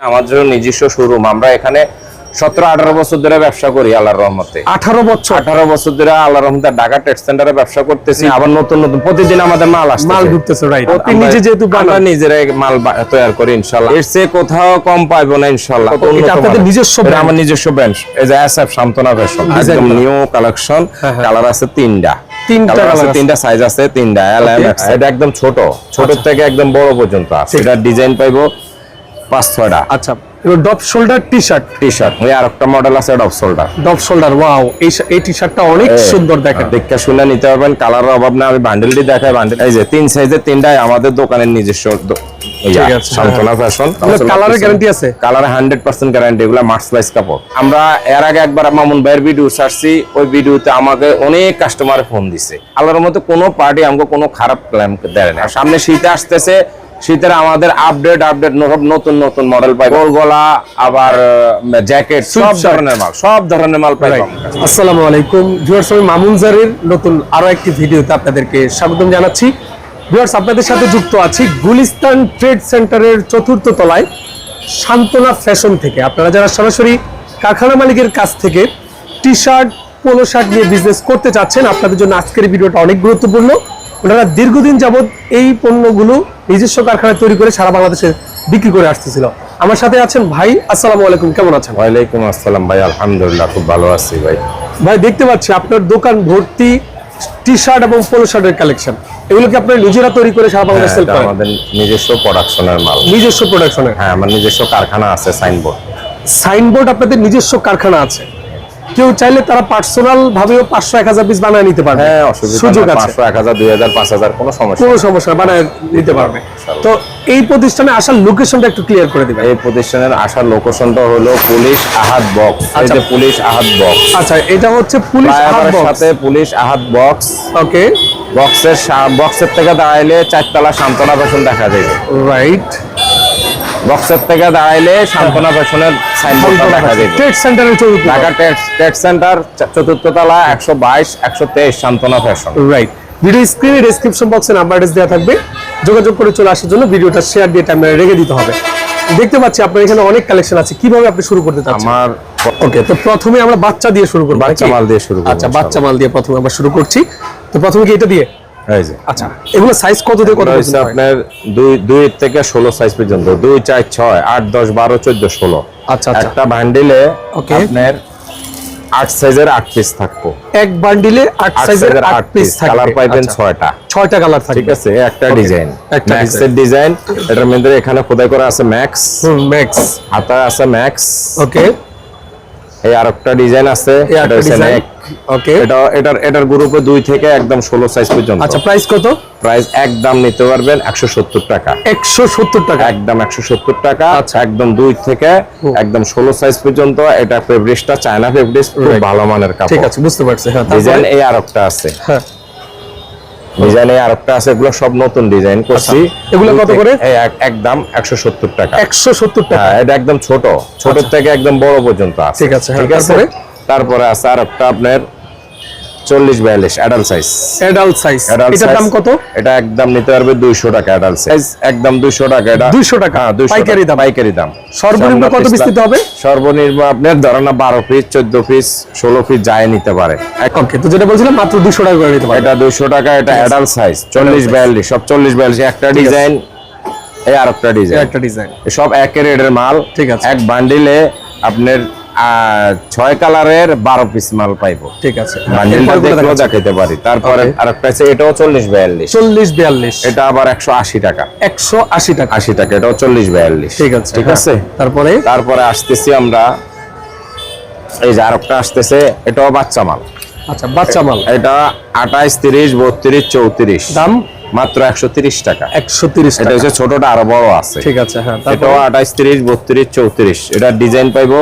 আমাদের নিজস্ব শোরুম আমরা এখানে সতেরো আঠারো বছর ধরে ব্যবসা করি আল্লাহর রহমতে। আঠারো বছর? আঠারো বছর ধরে আল্লাহর রহমতে ঢাকা টেক্স সেন্টারে ব্যবসা করতেছি। আবার নতুন নতুন প্রতিদিন আমাদের মাল আসছে মাল ঢুকতেছে নিজে যেহেতু আমরা নিজেরাই মাল তৈরি করি ইনশাল্লাহ এর চেয়ে কোথাও কম পাইবো না ইনশাল্লাহ আপনাদের নিজস্ব? আমার নিজস্ব ব্র্যান্ড এই যে এসএফ শান্তনা ফ্যাশন একদম নিউ কালেকশন। কালার আছে তিনটা। তিনটা আছে। সাইজ আছে তিনটা। এল এম এটা একদম ছোট। ছোট থেকে একদম বড় পর্যন্ত আছে। এটা ডিজাইন পাইবো পাঁচ ছয়টা। আচ্ছা drop shoulder T shirt T shirt ওই আর মডেল আছে drop shoulder drop shoulder wow এই এই টি শার্টটা অনেক সুন্দর দেখেন। দেখে শুনে নিতে পারবেন কালারের অভাব না আমি বান্ডেলটি দেখাই বান্ডেল এই যে তিন সাইজের তিনটাই আমাদের দোকানের নিজস্ব এগুলো আমরা এর আগে একবার মামুন ভাইয়ের ভিডিও ওই ভিডিওতে আমাকে অনেক কাস্টমার ফোন দিছে। আল্লাহর মতো কোনো পার্টি আমাকে কোনো খারাপ ক্লেম দেয় না সামনে শীতে আসতেছে শীতের আমাদের আপডেট আপডেট সব নতুন নতুন মডেল পাই গোল গলা আবার জ্যাকেট সব ধরনের মাল সব ধরনের মাল পাই আসসালামু আলাইকুম। ভিউয়ার্স আমি মামুন জারির নতুন আরও একটি ভিডিওতে আপনাদেরকে স্বাগতম জানাচ্ছি। ভিউয়ার্স আপনাদের সাথে যুক্ত আছি গুলিস্তান ট্রেড সেন্টারের চতুর্থ তলায় শান্তনা ফ্যাশন থেকে। আপনারা যারা সরাসরি কারখানা মালিকের কাছ থেকে টি শার্ট পোলো শার্ট নিয়ে বিজনেস করতে চাচ্ছেন আপনাদের জন্য আজকের ভিডিওটা অনেক গুরুত্বপূর্ণ। ওনারা দীর্ঘদিন যাবত এই পণ্যগুলো নিজস্ব কারখানায় তৈরি করে সারা বাংলাদেশে বিক্রি করে আসতেছিল। আমার সাথে আছেন ভাই আসসালামু আলাইকুম কেমন আছেন? ওয়ালাইকুম আসসালাম ভাই আলহামদুলিল্লাহ খুব ভালো আছি ভাই। ভাই দেখতে পাচ্ছি আপনার দোকান ভর্তি টি শার্ট এবং পোলো শার্টের কালেকশন এগুলো কি আপনারা নিজেরা তৈরি করে সারা বাংলাদেশ হ্যাঁ, সেল করেন? আমাদের নিজস্ব প্রোডাকশনের মাল। নিজস্ব প্রোডাকশনের হ্যাঁ আমার নিজস্ব কারখানা আছে সাইনবোর্ড সাইনবোর্ড আপনাদের নিজস্ব কারখানা আছে। কেউ চাইলে তারা পার্সোনাল ভাবেও পাঁচশো এক হাজার পিস বানায় নিতে পারবে। হ্যাঁ সুযোগ আছে। পাঁচশো এক হাজার দুই হাজার পাঁচ হাজার কোনো সমস্যা কোনো সমস্যা বানায় নিতে পারবে। তো এই প্রতিষ্ঠানে আসার লোকেশনটা একটু ক্লিয়ার করে দিবেন। এই প্রতিষ্ঠানের আসার লোকেশনটা হলো পুলিশ আহাত বক্স এই আচ্ছা। যে পুলিশ আহাত বক্স আচ্ছা এটা হচ্ছে পুলিশ ফ্লাইওভারের সাথে পুলিশ আহাত বক্স ওকে বক্সের বক্সের থেকে দাঁড়াইলে চারতলা সান্ত্বনা ফ্যাশন দেখা যাবে। রাইট বক্সের থেকে দাঁড়াইলে সান্ত্বনা ফ্যাশনের সাইনবোর্ডটা দেখা যাবে। ট্রেড সেন্টারের চতুর্থ ঢাকা ট্রেড সেন্টার চতুর্থ তলা একশো বাইশ একশো তেইশ সান্ত্বনা ফ্যাশন রাইট ভিডিও স্ক্রিনে ডেসক্রিপশন বক্সে নাম্বার দেওয়া থাকবে। যোগাযোগ করে চলে আসার জন্য ভিডিওটা শেয়ার দিয়ে টাইমে রেখে দিতে হবে। দেখতে পাচ্ছি আপনার এখানে অনেক কালেকশন আছে। কীভাবে আপনি শুরু করতে চাচ্ছেন? আমার ওকে তো প্রথমে আমরা বাচ্চা দিয়ে শুরু করব বাচ্চা মাল দিয়ে শুরু করব, আচ্ছা বাচ্চা মাল দিয়ে প্রথমে আমরা শুরু করছি। তো প্রথমে কি এটা দিয়ে? আচ্ছা। এগুলো সাইজ কত দিয়ে কত? আপনার দুই দুই থেকে ষোলো সাইজ পর্যন্ত। দুই চার ছয় আট দশ বারো চোদ্দ ষোলো। আচ্ছা আচ্ছা। একটা বান্ডিলে আপনার আট সাইজের আট পিস থাকব। এক বান্ডিলে আট আট সাইজের পিস কালার পাইবেন আচ্ছা, ছয়টা। ছয়টা কালার থাকবে। ঠিক আছে একটা ডিজাইন একটা ম্যাক্সের ডিজাইন এটার মধ্যে এখানে খোদাই করা আছে ম্যাক্স ম্যাক্স হাতা আছে ম্যাক্স ওকে এই আরেকটা ডিজাইন আছে এটা একটা হচ্ছে ডিজাইন ওকে এটা এটার এটার গ্রুপে দুই থেকে একদম ষোলো সাইজ পর্যন্ত। আচ্ছা প্রাইস কত? প্রাইস একদম নিতে পারবেন একশো সত্তর টাকা। একশো সত্তর টাকা। একদম একশো সত্তর টাকা আচ্ছা। একদম দুই থেকে একদম ষোলো সাইজ পর্যন্ত। এটা ফেব্রিক্সটা চায়না ফেব্রিক্স খুব ভালো মানের ঠিক কাপড় আছে বুঝতে পারছি হ্যাঁ ডিজাইন? এই আরেকটা আছে। হ্যাঁ। ডিজাইন আর একটা আছে এগুলো সব নতুন ডিজাইন করছি আচ্ছা। এগুলো কত করে? এক- একদম একশো সত্তর টাকা একশো সত্তর টাকা হ্যাঁ এটা একদম ছোট ছোট থেকে একদম বড় পর্যন্ত আছে আচ্ছা। ঠিক আছে, হ্যাঁ, ঠিক আছে তারপরে? আছে আর একটা আপনার চল্লিশ বিয়াল্লিশ অ্যাডাল্ট সাইজ অ্যাডাল্ট সাইজ এটার দাম কত? এটা একদম নিতে পারবে দুইশো টাকা অ্যাডাল্ট সাইজ একদম দুইশো টাকা এটা 200 টাকা? হ্যাঁ 200 পাইকারি দাম? পাইকারি দাম। সর্বনিম্ন কত পিস নিতে হবে? সর্বনিম্ন আপনার ধরেন না বারো পিস চোদ্দ পিস ষোলো পিস যায় নিতে পারে। এক- ওকে তো যেটা বলছিলাম মাত্র দুশো টাকা করে নিতে পারবে। এটা দুইশো টাকা এটা অ্যাডাল্ট সাইজ চল্লিশ size। বিয়াল্লিশ সব চল্লিশ বিয়াল্লিশ একটা ডিজাইন এই আরেকটা এই ডিজাইন একটা ডিজাইন সব একের রেডের মাল। ঠিক আছে। এক বান্ডিলে আপনার ছয় কালারের বারো পিস মাল পাইবো। ঠিক আছে। বান্ডিলটা দেখলেও দেখাইতে পারি। তারপরে আছে এটাও চল্লিশ বিয়াল্লিশ। চল্লিশ বিয়াল্লিশ। এটা আবার একশো আশি টাকা। একশো আশি টাকা। আশি টাকা এটাও চল্লিশ বিয়াল্লিশ। ঠিক আছে ঠিক হ্যাঁ। আছে? তারপরে? তারপরে আসতেছি আমরা এই যে আরেকটা আসতেছে এটাও বাচ্চা মাল। আচ্ছা বাচ্চা মাল। এটা আঠাইশ তিরিশ বত্রিশ চৌত্রিশ। দাম? মাত্র একশো তিরিশ টাকা। একশো তিরিশ এটা হচ্ছে ছোটটা আরও বড় আছে। ঠিক আছে হ্যাঁ। এটাও আঠাইশ তিরিশ বত্রিশ চৌত্রিশ। এটা ডিজাইন পাইবো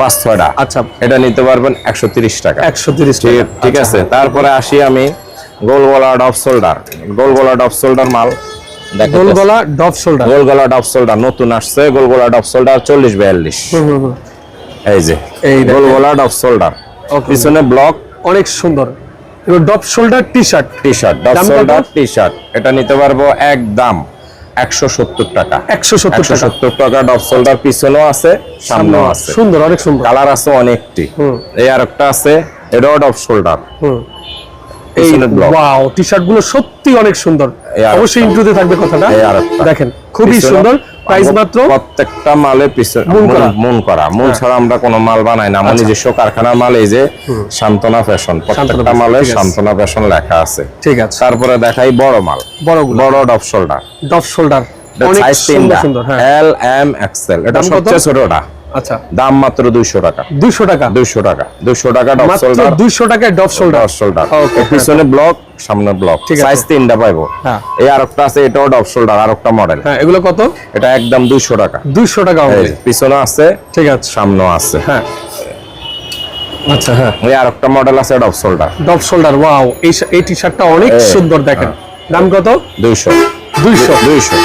পাঁচ ছয়টা। আচ্ছা। এটা নিতে পারবেন একশো তিরিশ টাকা। একশো তিরিশ ঠিক টাকা। ঠিক আছে? তারপরে আসি আমি গোল গলা ডপ শোল্ডার গোল গলা ডপ শোল্ডার মাল। দেখো গোল গলা ডপ শোল্ডার গোল গলা ডপ শোল্ডার নতুন আসছে। গোল গলা ডপ শোল্ডার চল্লিশ বিয়াল্লিশ। এই যে এই গোল গলা ডপ শোল্ডার. পিছনে ব্লক। অনেক সুন্দর। Drop shoulder T shirt T shirt drop shoulder T shirt এটা নিতে পারব একদম। একশো সত্তর টাকা। একশো সত্তর সত্তর টাকা ডব শোল্ডার পিছনেও আছে সামনেও আছে। সুন্দর অনেক সুন্দর। কালার আছে অনেকটি। এই আর একটা আছে এটাও ডব শোল্ডার এই পিছনের block। ওয়াও টি শার্টগুলো সত্যি অনেক সুন্দর। অবশ্যই ইন্ট্রোতে থাকবে কথাটা। দেখেন খুবই সুন্দর। প্রাইস মাত্র? প্রত্যেকটা মালে পিছনে মন করা। হ্যাঁ। মন ছাড়া আমরা কোনো মাল বানাই না। আমার নিজস্ব কারখানার মাল এই যে সান্তনা ফ্যাশন। প্রত্যেকটা মালে সান্তনা ফ্যাশন লেখা আছে। ঠিক আছে। তারপরে দেখাই বড় মাল। বড় drop shoulder. Drop shoulder. Size তিনটা। হ্যাঁ। এল এম এক্সেল এটা সবচেয়ে ছোটটা। আচ্ছা। দাম মাত্র দুইশো টাকা। দুইশো টাকা? দুইশো টাকা। দুইশো টাকা ডব শোল্ডার। টাকায় ডফ শোল্ডার। শোল্ডার। পিছনে ব্লক সামনে ব্লক সাইজ তিনটা পাইবো। হ্যাঁ। এই আরেকটা আছে এটাও ডব শোল্ডার আরেকটা মডেল হ্যাঁ এগুলো কত? এটা একদম দুইশো টাকা। দুইশো টাকা এই only। পিছনে আছে ঠিক আছে। সামনেও আছে। হ্যাঁ। আচ্ছা হ্যাঁ। এই আরেকটা মডেল আছে drop shoulder drop shoulder wow এই এই টি শার্টটা অনেক সুন্দর দেখেন। দাম কত? দুইশো। দুইশো। দুইশো।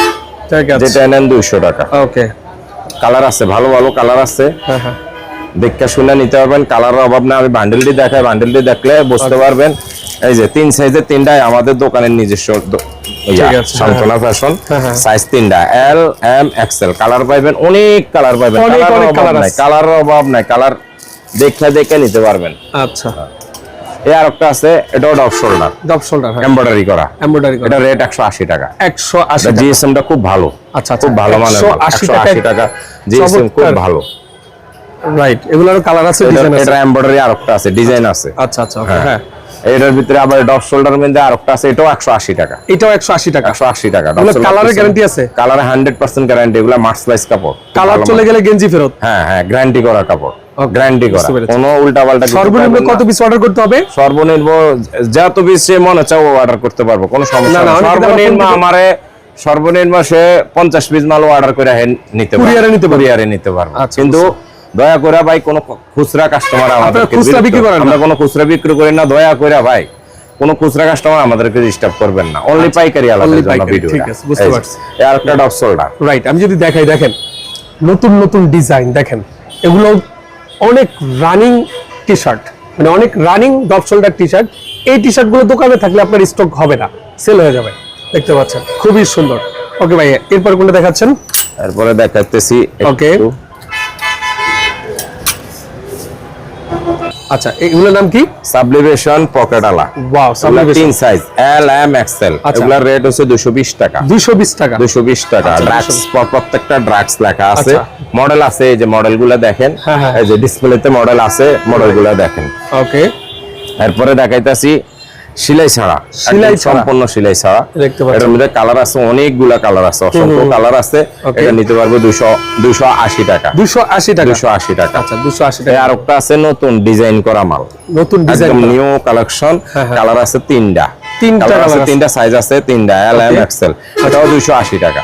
ঠিক আছে। যেটা নেন দুইশো টাকা। ওকে। কালার আছে ভালো ভালো কালার আছে। হ্যাঁ হ্যাঁ। দেখে শুনে নিতে পারবেন। কালারের অভাব না আমি বান্ডেলটি দেখাই বান্ডেলটি দেখলে বুঝতে পারবেন। এই যে তিন সাইজের তিনটাই আমাদের দোকানের নিজস্ব সান্তনা ফ্যাশন হ্যাঁ, হ্যাঁ। সাইজ তিনটা। এল এম এক্সেল কালার পাইবেন অনেক কালার পাইবেন। অভাব নাই নাই কালার দেখে দেখে নিতে পারবেন। আচ্ছা। এই আর একটা আছে এটাও ডব শোল্ডার শোল্ডার হ্যাঁ। এমব্রয়ডারি করা। এমব্রয়ডারি এটা রেট একশো আশি টাকা। একশো আশি জিএসএম টা খুব ভালো। আচ্ছা, আচ্ছা, খুব ভালো মানের 180 আশি টাকা। জিএসএম খুব ভালো। রাইট এগুলোর কালার আছে ডিজাইন আছে। এটা এমব্রয়ডারি আর একটা আছে ডিজাইন আছে। আচ্ছা আচ্ছা হ্যাঁ। এটার ভিতরে আবার ডব শোল্ডার মধ্যে আর একটা আছে এটাও একশো আশি টাকা। এটাও একশো আশি টাকা। একশো আশি টাকা। এগুলো কালারের গ্যারান্টি আছে? কালারে হান্ড্রেড পার্সেন্ট গ্যারান্টি এগুলো মার্স প্লাইস কাপড়। কালার চলে গেলে গেঞ্জি ফেরত? হ্যাঁ হ্যাঁ গ্যারান্টি করা কাপড়। গ্যারান্টি করা। কোনো উল্টা পাল্টা সর্বনিম্ন কত পিস অর্ডার করতে হবে? সর্বনিম্ন যত পিস সে মনে চাও অর্ডার করতে পারব কোনো সমস্যা না, সর্বনিম্ন আমারে সর্বনিম্ন সে পঞ্চাশ পিস মাল অর্ডার করে নিতে পারবে। Courier-এ নিতে পারবে। কুরিয়ারে নিতে পারব। আচ্ছা, কিন্তু দয়া করে ভাই কোনো খুচরা কাস্টমার আমাদের খুচরা বিক্রি করেন আমরা কোনো খুচরা বিক্রি করি না দয়া করে ভাই। কোনো খুচরা কাস্টমার আমাদেরকে ডিস্টার্ব করবেন না। অনলি পাইকারি আলাদা জন্য ভিডিও ঠিক আছে, বুঝতে পারছি। আর একটা ডব শোল্ডার রাইট আমি যদি দেখাই দেখেন নতুন নতুন ডিজাইন দেখেন এগুলো অনেক রানিং টি শার্ট মানে অনেক running drop shoulder T shirt এই টি শার্টগুলো দোকানে থাকলে আপনার স্টক হবে না সেল হয়ে যাবে দেখতে পাচ্ছেন খুবই সুন্দর। ওকে ভাই এরপর কোনটা দেখাচ্ছেন? তারপরে দেখাতেছি Okay. আচ্ছা এগুলোর নাম কি? সাবলিভেশন পকেট আলা ওয়াও তিন সাইজ এল এম এক্সেল এগুলোর রেট হচ্ছে দুশো বিশ টাকা। দুইশো বিশ টাকা। দুশো বিশ টাকা। আচ্ছা, ড্রাগস প্রত্যেকটা ড্রাগস লেখা আছে। আচ্ছা। মডেল আছে এই যে মডেলগুলা দেখেন। হ্যাঁ, হ্যাঁ। এই যে ডিসপ্লেতে মডেল আছে মডেলগুলা দেখেন। ওকে এরপরে দেখাইতাছি সিলাই ছাড়া সিলাই সম্পূর্ণ সিলাই ছাড়া দেখতে পাচ্ছেন। মধ্যে কালার আছে অনেকগুলা কালার আছে অসংখ্য কালার আছে এটা নিতে পারব টাকা দুশো আশি টাকা দুশো আশি টাকা আচ্ছা দুশো আশি এই টাকা আর একটা আছে নতুন ডিজাইন করা মাল নতুন ডিজাইন নিউ কালেকশন হ্যাঁ, হ্যাঁ। কালার আছে তিনটা তিনটা কালার আছে। তিনটা সাইজ আছে তিনটা এল এম এক্সেল এটাও দুইশো আশি টাকা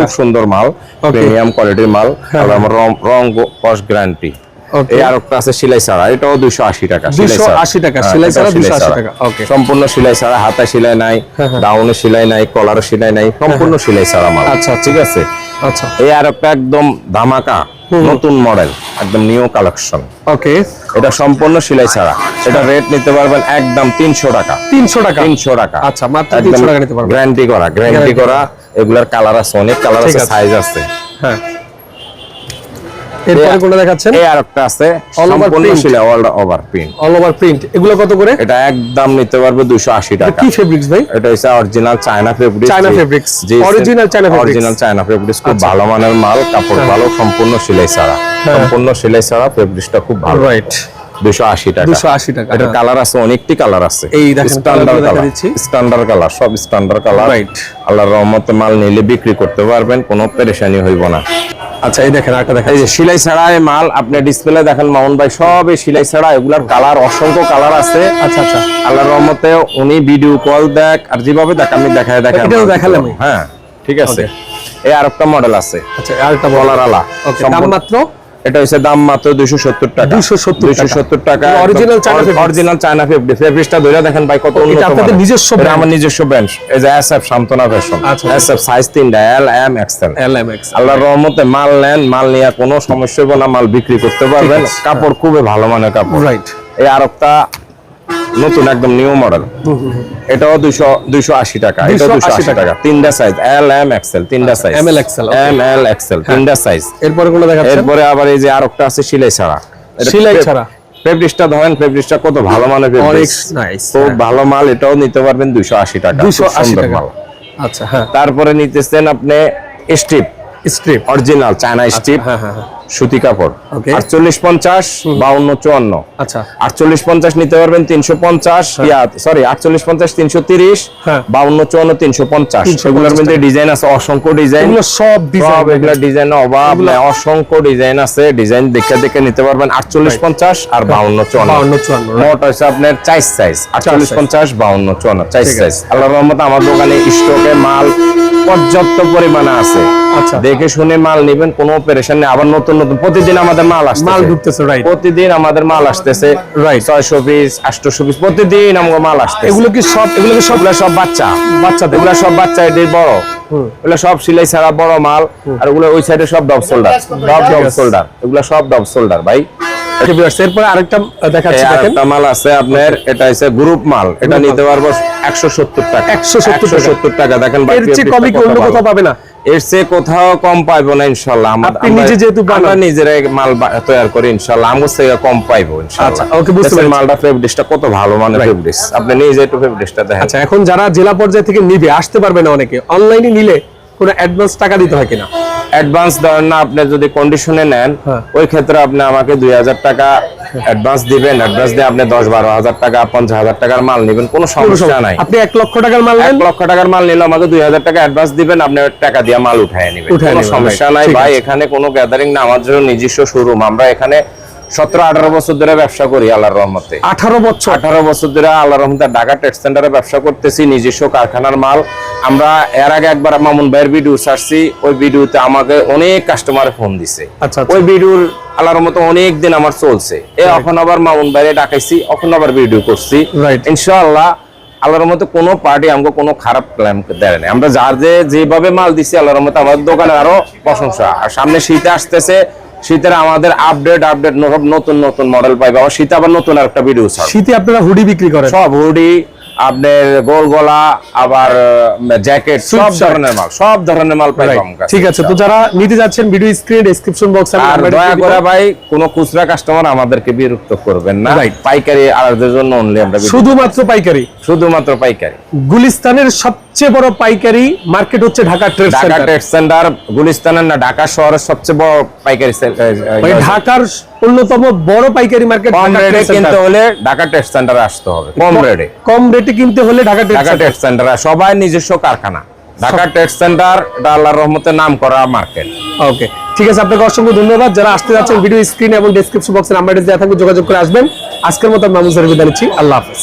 খুব সুন্দর মাল প্রিমিয়াম কোয়ালিটির মাল আর আমার রং রং কস গ্যারান্টি. এই আর একটা আছে সিলাই ছাড়া। এটাও দুইশো আশি টাকা সিলাই ছাড়া। 280 টাকা, হ্যাঁ, সিলাই ছাড়া সিলাই 280 টাকা, okay. সম্পূর্ণ সিলাই ছাড়া হাতে সিলাই নাই ডাউনে সিলাই নাই কলার সিলাই নাই সম্পূর্ণ সিলাই ছাড়া মাল। আচ্ছা, আচ্ছা। ঠিক আছে? আচ্ছা। এই আর একটা একদম ধামাকা নতুন মডেল একদম নিউ কালেকশন। ওকে। এটা সম্পূর্ণ সিলাই ছাড়া। এটা রেট নিতে পারবেন একদম তিনশো টাকা। তিনশো টাকা? তিনশো টাকা। আচ্ছা, মাত্র 300 টাকা নিতে পারবেন। গ্যারান্টি করা গ্যারান্টি করা। এগুলার কালার আছে অনেক কালার আছে। সাইজ আছে। হ্যাঁ। এরপরে কোনটা দেখাচ্ছেন? এই আর একটা আছে সম্পূর্ণ। All over print all over print এগুলো কত করে? এটা একদম নিতে পারবে দুশো আশি টাকা। কি ফেব্রিক্স ভাই? এটা হচ্ছে original China fabrics China fabrics। Original China fabrics। Original China fabrics খুব আচ্ছা। ভালো মানের মাল কাপড় ভালো সম্পূর্ণ সিলাই ছাড়া। হ্যাঁ। সম্পূর্ণ সিলাই ছাড়া ফেব্রিক্সটা খুব ভালো। রাইট টাকা। টাকা এটা হ্যাঁ। কালার আছে অনেকটি কালার আছে। এই দেখেন, স্ট্যান্ডার্ড কালার স্ট্যান্ডার্ড কালার সব স্ট্যান্ডার্ড কালার. আল্লাহর রহমতে মাল নিলে বিক্রি করতে পারবেন কোনো পেরেশানি হইব না। আচ্ছা এই দেখেন একটা দেখেন এই যে সিলাই ছাড়া এই মাল আপনি ডিসপ্লে দেখেন মামুন ভাই সব এই সিলাই ছাড়া এগুলার কালার অসংখ্য কালার আছে। আচ্ছা আচ্ছা। আল্লাহর রহমতে উনি ভিডিও কল দেখ আর যেভাবে দেখ আমি দেখায় দেখায় এটাও দেখালাম হ্যাঁ ঠিক আছে। এই আরেকটা মডেল আছে। আচ্ছা আরেকটা বলার আলা দাম মাত্র? এটা হচ্ছে দাম মাত্র দুইশো সত্তর টাকা। 270 টাকা। fabrics। অরিজিনাল চায়না ফেব্রিক ফেব্রিকটা ধরে দেখেন ভাই কত এটা আপনাদের নিজস্ব আমার নিজস্ব ব্র্যান্ড এই যে এসএফ সান্তনা ফ্যাশন আচ্ছা। এসএফ সাইজ তিনটা L M XL L M X আল্লাহর রহমতে মাল নেন মাল নিয়ে কোনো সমস্যা হবে না মাল বিক্রি করতে পারবেন। কাপড় খুবই ভালো মানের কাপড়। রাইট এই আরেকটা নতুন একদম নিউ মডেল এটাও দুইশো দুইশো আশি টাকা এটা 280 দুইশো আশি টাকা। তিনটা সাইজ এল এম এক্সেল তিনটা size ML XL, okay. M L XL তিনটা সাইজ এরপরে কোনো দেখাচ্ছেন? এরপরে আবার এই যে আর একটা আছে সিলাই ছাড়া। সিলাই ছাড়া? ফেব্রিক্সটা ধরেন ফেব্রিক্সটা কত ভালো মানের অনেক ফেব্রিক্স। নাইস ভালো মাল এটাও নিতে পারবেন দুইশো আশি টাকা। খুব 280 টাকা। মাল। আচ্ছা হ্যাঁ। তারপরে নিতেছেন আপনি strip strip. Original China strip হ্যাঁ হ্যাঁ হ্যাঁ। সুতি কাপড়। আটচল্লিশ পঞ্চাশ বাউন্ন চুয়ান্ন। আচ্ছা। আটচল্লিশ পঞ্চাশ নিতে পারবেন তিনশো পঞ্চাশ সরি আটচল্লিশ পঞ্চাশ তিনশো তিরিশ হ্যাঁ। বাউন্ন চুয়ান্ন তিনশো পঞ্চাশ। 350 এগুলোর মধ্যে ডিজাইন আছে অসংখ্য ডিজাইন সব সব ডিজাইন ডিজাইন অভাব অসংখ্য ডিজাইন আছে। ডিজাইন দেখে দেখে নিতে পারবেন আটচল্লিশ পঞ্চাশ আর বাউন্ন চুয়ান্ন। 52, 54, মোট হচ্ছে আপনার চাইজ সাইজ আটচল্লিশ। পঞ্চাশ বাউন্ন চুয়ান্ন চাইস সাইজ আল্লাহ রহমত আমার দোকানে স্টকে মাল পর্যাপ্ত পরিমাণে আছে। আচ্ছা। দেখে শুনে মাল নেবেন কোনো অপারেশন নেই। আবার নতুন নতুন। প্রতিদিন আমাদের মাল আসছে মাল ঢুকতেছে রাইট প্রতিদিন আমাদের মাল আসতেছে। Right. ছয়শো পিস আটশো পিস প্রতিদিন আমাদের মাল আসছে এগুলো কি সব এগুলো কি সব এগুলো সব বাচ্চা। বাচ্চাদের? এগুলো সব বাচ্চা এদের বড়। এগুলো সব সিলাই ছাড়া বড় মাল। আর ওগুলো ওই সাইডে সব ডব শোল্ডার ডব ডব শোল্ডার এগুলো সব ডব শোল্ডার ভাই। এরপরে আরেকটা দেখাচ্ছি আরেকটা মাল আছে আপনার এটা হচ্ছে গ্রুপ মাল। এটা নিতে পারব একশো সত্তর টাকা। 170 টাকা। দেখেন এর চেয়ে কমই অন্য কোথাও পাবে না। এর চেয়ে কোথাও কম পাইবো না ইনশাল্লাহ আপনি নিজে যেহেতু বানান। নিজেরাই মাল তৈরি করি ইনশাল্লাহ আমার থেকে কম পাইবো ইনশাল্লাহ আচ্ছা, okay, বুঝতে পেরেছি। মালটা ফেব্রিক্সটা কত ভালো মানের Right. ফেব্রিক্স আপনি নিজে একটু ফেব্রিক্সটা দেখেন। আচ্ছা এখন যারা জেলা পর্যায়ে থেকে নিবে আসতে পারবে না অনেকে। অনলাইনে নিলে কোনো অ্যাডভান্স টাকা দিতে হয় কিনা? অ্যাডভান্স ধরেন না আপনি যদি কন্ডিশনে নেন হ্যাঁ। ওই ক্ষেত্রে আপনি আমাকে দুই হাজার টাকা অ্যাডভান্স দিবেন। অ্যাডভান্স দিয়ে আপনি দশ বারো হাজার টাকা পঞ্চাশ হাজার টাকার মাল নেবেন কোনো সমস্যা নাই। আপনি এক লক্ষ টাকার মাল এক লক্ষ টাকার মাল নিলে আমাকে দুই হাজার টাকা অ্যাডভান্স দিবেন আপনি টাকা দিয়ে মাল উঠায় নেবেন। কোনো সমস্যা নাই ভাই এখানে কোনো গ্যাদারিং না আমার জন্য নিজস্ব শোরুম আমরা এখানে সতেরো আঠারো বছর ধরে ব্যবসা করি আল্লাহর রহমতে। আঠারো বছর? আঠারো বছর ধরে আল্লাহ রহমতে ঢাকা টেক্স সেন্টারে ব্যবসা করতেছি নিজস্ব কারখানার মাল। আমরা এর আগে একবার মামুন ভাইয়ের ভিডিও ছাড়ছি ওই ভিডিওতে আমাকে অনেক কাস্টমার ফোন দিছে। আচ্ছা, আচ্ছা। ওই ভিডিওর আল্লাহর মতো অনেক দিন আমার চলছে। এ এখন আবার মামুন ভাইরে ডাকাইছি এখন আবার ভিডিও করছি। ইনশাআল্লাহ আল্লাহর মতো কোনো পার্টি আমাকে কোনো খারাপ ক্লেম দেয় না আমরা যার যে যেভাবে মাল দিছি আল্লাহর মতো আমাদের দোকানে আরও প্রশংসা। আর সামনে শীতে আসতেছে শীতের আমাদের আপডেট আপডেট নতুন নতুন মডেল পাইবে। আবার শীতে আবার নতুন একটা ভিডিও শীতে আপনারা হুডি বিক্রি করেন? সব হুডি আপনার গোল গলা আবার জ্যাকেট সব ধরনের মাল সব ধরনের মাল কাছে। ঠিক আছে তো যারা নিতে যাচ্ছেন ভিডিও স্ক্রিন ডেসক্রিপশন বক্সে আর দয়া করে ভাই কোন খুচরা কাস্টমার আমাদেরকে বিরক্ত করবেন না. পাইকারি আড়াদের জন্য অনলি আমরা শুধুমাত্র পাইকারি? শুধুমাত্র পাইকারি। গুলিস্তানের সবচেয়ে বড় পাইকারি মার্কেট হচ্ছে Dhaka trade Dhaka centre. Trade centre গুলিস্তানের না ঢাকা শহরের সবচেয়ে বড় পাইকারি এ, মানে ঢাকার অন্যতম বড় পাইকারি মার্কেট কম রেটে কিনতে হলে ঢাকা ট্রেড সেন্টারে আসতে হবে কম রেটে। কম রেটে কিনতে হলে Dhaka trade Dhaka trade centre সবাই নিজস্ব কারখানা। ঢাকা ট্রেড সেন্টার এটা আল্লাহর রহমতে নাম করা মার্কেট। ওকে ঠিক আছে আপনাকে অসংখ্য ধন্যবাদ। যারা আসতে যাচ্ছেন ভিডিও স্ক্রিন এবং ডেসক্রিপশন বক্সে নাম্বারটা দেওয়া থাকবে যোগাযোগ করে আসবেন। আজকের মতো আমি মামুজার বিদায় নিচ্ছি। আল্লাহ হাফেজ।